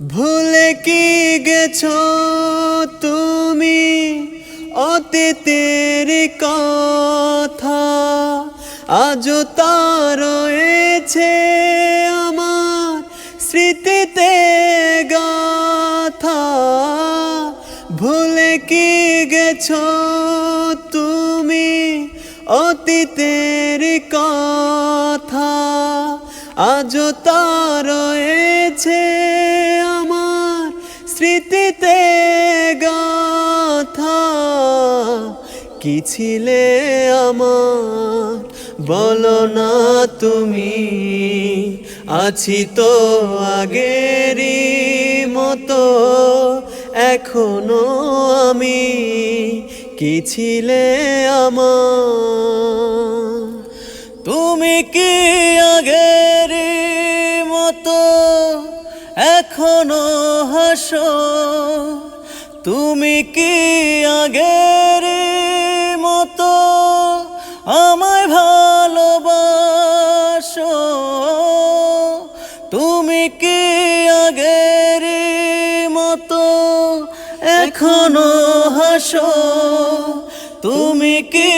ভুলে কি গেছো তুমি? অতীতের কথা আজও তা রয়েছে আমার স্মৃতিতে গাথা। ভুলে কি গেছো তুমি? অতীতের কথা আজও তা রয়েছে স্মৃতিতে গাথা, কি ছিলে আমার? বলো না তুমি, আছি তো আগেরই মতো, এখনও আমি, কি ছিলে আমার? তুমি কি আগের মতো, এখনও হাসো তুমি কি আগের মতো আমায় ভালোবাসো? তুমি কি আগের মতো এখনও হাসো? তুমি কি